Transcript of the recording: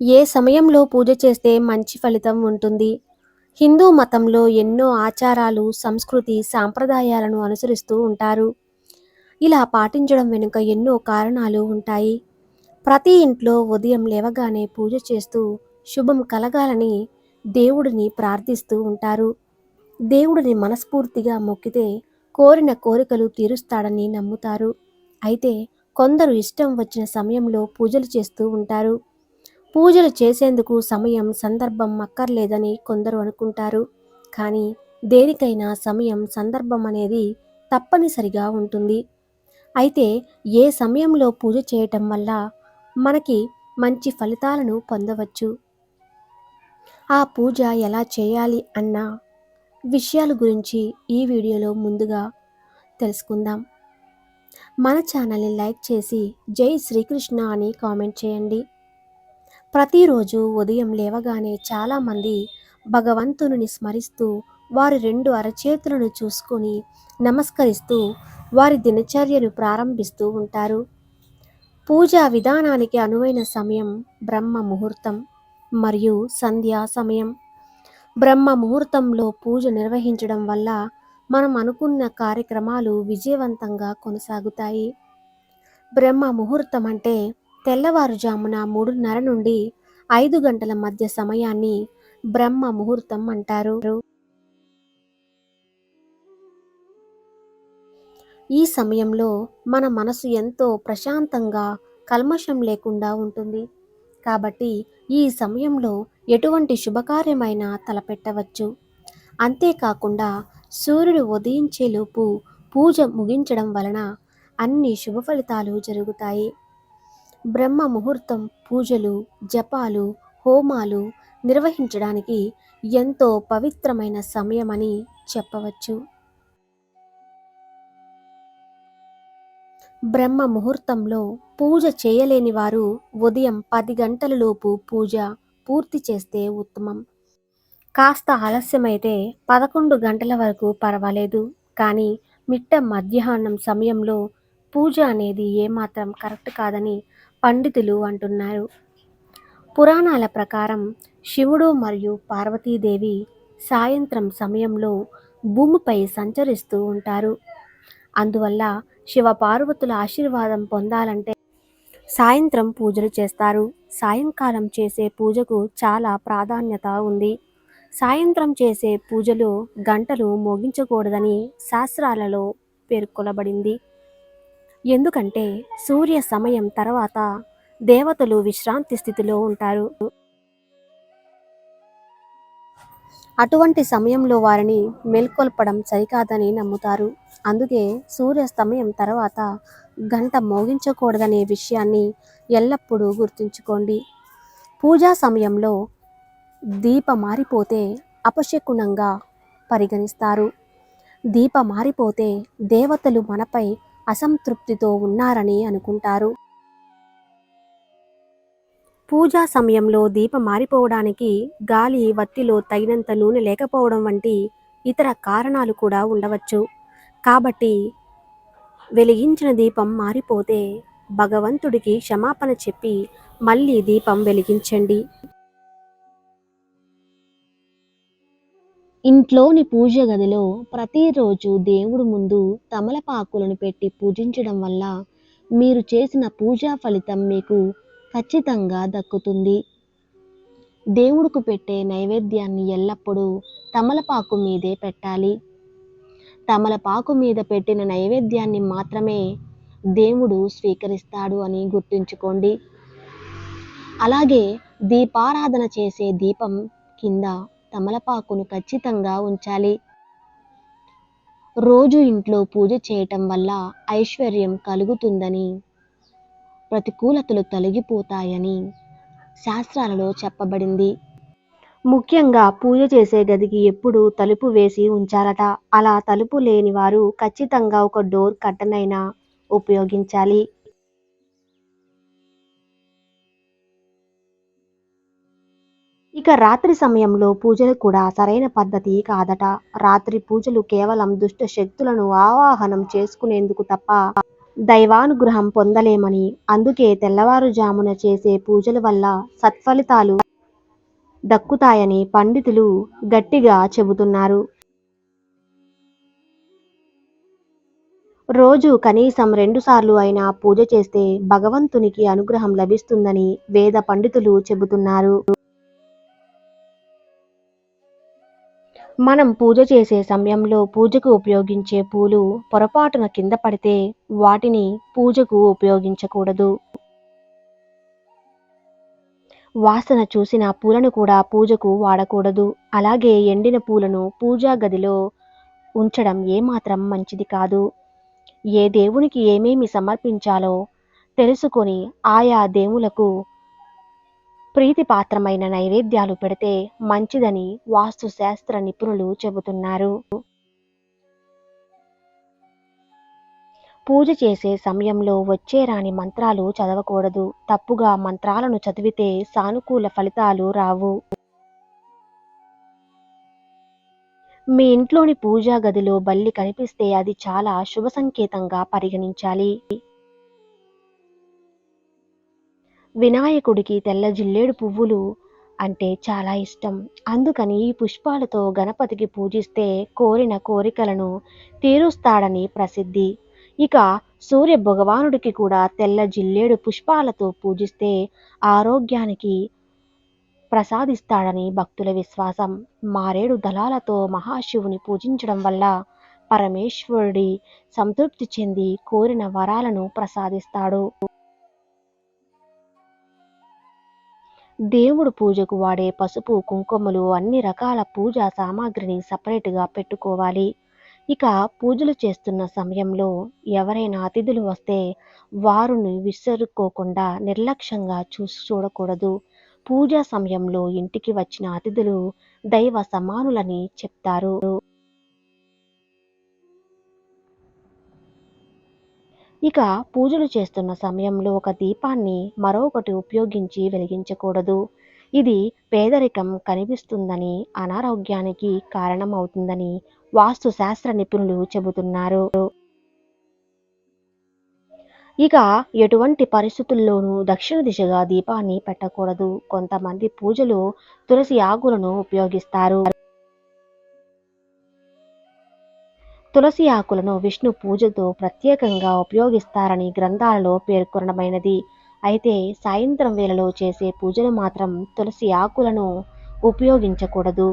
ఏ సమయంలో పూజ చేస్తే మంచి ఫలితం ఉంటుంది? హిందూ మతంలో ఎన్నో ఆచారాలు సంస్కృతి సాంప్రదాయాలను అనుసరిస్తూ ఉంటారు. ఇలా పాటించడం వెనుక ఎన్నో కారణాలు ఉంటాయి. ప్రతి ఇంట్లో ఉదయం లేవగానే పూజ చేస్తూ శుభం కలగాలని దేవుడిని ప్రార్థిస్తూ ఉంటారు. దేవుడిని మనస్ఫూర్తిగా మొక్కితే కోరిన కోరికలు తీరుస్తాడని నమ్ముతారు. అయితే కొందరు ఇష్టం వచ్చిన సమయంలో పూజలు చేస్తూ ఉంటారు. పూజలు చేసేందుకు సమయం సందర్భం అక్కర్లేదని కొందరు అనుకుంటారు. కానీ దేనికైనా సమయం సందర్భం అనేది తప్పనిసరిగా ఉంటుంది. అయితే ఏ సమయంలో పూజ చేయటం వల్ల మనకి మంచి ఫలితాలను పొందవచ్చు? ఆ పూజ ఎలా చేయాలి అన్న విషయాల గురించి ఈ వీడియోలో ముందుగా తెలుసుకుందాం. మన ఛానల్ని లైక్ చేసి జై శ్రీకృష్ణ అని కామెంట్ చేయండి. ప్రతిరోజు ఉదయం లేవగానే చాలామంది భగవంతుని స్మరిస్తూ వారి రెండు అరచేతులను చూసుకొని నమస్కరిస్తూ వారి దినచర్యను ప్రారంభిస్తూ ఉంటారు. పూజా విధానానికి అనువైన సమయం బ్రహ్మ ముహూర్తం మరియు సంధ్యా సమయం. బ్రహ్మ ముహూర్తంలో పూజ నిర్వహించడం వల్ల మనం అనుకున్న కార్యక్రమాలు విజయవంతంగా కొనసాగుతాయి. బ్రహ్మ ముహూర్తం అంటే తెల్లవారుజామున మూడున్నర నుండి ఐదు గంటల మధ్య సమయాన్ని బ్రహ్మ ముహూర్తం అంటారు. ఈ సమయంలో మన మనసు ఎంతో ప్రశాంతంగా కల్మషం లేకుండా ఉంటుంది. కాబట్టి ఈ సమయంలో ఎటువంటి శుభకార్యమైనా తలపెట్టవచ్చు. అంతేకాకుండా సూర్యుడు ఉదయించేలోపు పూజ ముగించడం వలన అన్ని శుభ ఫలితాలు జరుగుతాయి. బ్రహ్మ ముహూర్తం పూజలు జపాలు హోమాలు నిర్వహించడానికి ఎంతో పవిత్రమైన సమయమని చెప్పవచ్చు. బ్రహ్మ ముహూర్తంలో పూజ చేయలేని వారు ఉదయం పది గంటలలోపు పూజ పూర్తి చేస్తే ఉత్తమం. కాస్త ఆలస్యమైతే పదకొండు గంటల వరకు పర్వాలేదు. కానీ మిట్ట మధ్యాహ్నం సమయంలో పూజ అనేది ఏమాత్రం కరెక్ట్ కాదని పండితులు అంటున్నారు. పురాణాల ప్రకారం శివుడు మరియు పార్వతీదేవి సాయంత్రం సమయంలో భూమిపై సంచరిస్తూ ఉంటారు. అందువల్ల శివ పార్వతుల ఆశీర్వాదం పొందాలంటే సాయంత్రం పూజలు చేస్తారు. సాయంకాలం చేసే పూజకు చాలా ప్రాధాన్యత ఉంది. సాయంత్రం చేసే పూజలు గంటలు మోగించకూడదని శాస్త్రాలలో పేర్కొనబడింది. ఎందుకంటే సూర్య సమయం తర్వాత దేవతలు విశ్రాంతి స్థితిలో ఉంటారు. అటువంటి సమయంలో వారిని మేల్కొల్పడం సరికాదని నమ్ముతారు. అందుకే సూర్యాస్తమయం తర్వాత గంట మోగించకూడదనే విషయాన్ని ఎల్లప్పుడూ గుర్తుంచుకోండి. పూజా సమయంలో దీప మారిపోతే అపశకునంగా పరిగణిస్తారు. దీప మారిపోతే దేవతలు మనపై అసంతృప్తితో ఉన్నారని అనుకుంటారు. పూజా సమయంలో దీపం మారిపోవడానికి గాలి వత్తిలో తగినంత నూనె లేకపోవడం వంటి ఇతర కారణాలు కూడా ఉండవచ్చు. కాబట్టి వెలిగించిన దీపం మారిపోతే భగవంతుడికి క్షమాపణ చెప్పి మళ్ళీ దీపం వెలిగించండి. ఇంట్లోని పూజ గదిలో ప్రతిరోజు దేవుడు ముందు తమలపాకులను పెట్టి పూజించడం వల్ల మీరు చేసిన పూజా ఫలితం మీకు ఖచ్చితంగా దక్కుతుంది. దేవుడుకు పెట్టే నైవేద్యాన్ని ఎల్లప్పుడూ తమలపాకు మీదే పెట్టాలి. తమలపాకు మీద పెట్టిన నైవేద్యాన్ని మాత్రమే దేవుడు స్వీకరిస్తాడు అని గుర్తుంచుకోండి. అలాగే దీపారాధన చేసే దీపం కింద తమలపాకును ఖచ్చితంగా ఉంచాలి. రోజు ఇంట్లో పూజ చేయటం వల్ల ఐశ్వర్యం కలుగుతుందని ప్రతికూలతలు తొలగిపోతాయని శాస్త్రాలలో చెప్పబడింది. ముఖ్యంగా పూజ చేసే గదికి ఎప్పుడు తలుపు వేసి ఉంచాలట. అలా తలుపు లేని వారు ఖచ్చితంగా ఒక డోర్ కట్టనైనా ఉపయోగించాలి. ఇక రాత్రి సమయంలో పూజలు కూడా సరైన పద్ధతి కాదట. రాత్రి పూజలు కేవలం దుష్ట శక్తులను ఆవాహనం చేసుకునేందుకు తప్ప దైవానుగ్రహం పొందలేమని. అందుకే తెల్లవారుజామున చేసే పూజల వల్ల సత్ఫలితాలు దక్కుతాయని పండితులు గట్టిగా చెబుతున్నారు. రోజు కనీసం రెండుసార్లు అయినా పూజ చేస్తే భగవంతునికి అనుగ్రహం లభిస్తుందని వేద పండితులు చెబుతున్నారు. మనం పూజ చేసే సమయంలో పూజకు ఉపయోగించే పూలు పొరపాటున కింద పడితే వాటిని పూజకు ఉపయోగించకూడదు. వాసన చూసిన పూలను కూడా పూజకు వాడకూడదు. అలాగే ఎండిన పూలను పూజా గదిలో ఉంచడం ఏమాత్రం మంచిది కాదు. ఏ దేవునికి ఏమేమి సమర్పించాలో తెలుసుకొని ఆయా దేవులకు ప్రీతిపాత్రమైన నైవేద్యాలు పెడితే మంచిదని వాస్తు శాస్త్ర నిపుణులు చెబుతున్నారు. పూజ చేసే సమయంలో వచ్చే రాని మంత్రాలు చదవకూడదు. తప్పుగా మంత్రాలను చదివితే సానుకూల ఫలితాలు రావు. మీ ఇంట్లోని పూజా గదిలో బల్లి కనిపిస్తే అది చాలా శుభ సంకేతంగా పరిగణించాలి. వినాయకుడికి తెల్ల జిల్లేడు పువ్వులు అంటే చాలా ఇష్టం. అందుకని ఈ పుష్పాలతో గణపతికి పూజిస్తే కోరిన కోరికలను తీరుస్తాడని ప్రసిద్ధి. ఇక సూర్య భగవానుడికి కూడా తెల్ల జిల్లేడు పుష్పాలతో పూజిస్తే ఆరోగ్యానికి ప్రసాదిస్తాడని భక్తుల విశ్వాసం. మారేడు దళాలతో మహాశివుని పూజించడం వల్ల పరమేశ్వరుడి సంతృప్తి చెంది కోరిన వరాలను ప్రసాదిస్తాడు. దేవుడు పూజకు వాడే పసుపు కుంకుమలు అన్ని రకాల పూజా సామాగ్రిని సపరేట్గా పెట్టుకోవాలి. ఇక పూజలు చేస్తున్న సమయంలో ఎవరైనా అతిథులు వస్తే వారిని విసరుకోకుండా నిర్లక్ష్యంగా చూసి చూడకూడదు. పూజా సమయంలో ఇంటికి వచ్చిన అతిథులు దైవ సమానులని చెప్తారు. ఇక పూజలు చేస్తున్న సమయంలో ఒక దీపాన్ని మరొకటి ఉపయోగించి వెలిగించకూడదు. ఇది పేదరికం కనిపిస్తుందని అనారోగ్యానికి కారణమవుతుందని వాస్తు శాస్త్ర నిపుణులు చెబుతున్నారు. ఇక ఎటువంటి పరిస్థితుల్లోనూ దక్షిణ దిశగా దీపాన్ని పెట్టకూడదు. కొంతమంది పూజలు తులసి ఆకులను ఉపయోగిస్తారు. తులసి ఆకులను విష్ణు పూజతో ప్రత్యేకంగా ఉపయోగిస్తారని గ్రంథాలలో పేర్కొనడమైనది అయితే సాయంత్రం వేళలో చేసే పూజలు మాత్రం తులసి ఆకులను ఉపయోగించకూడదు.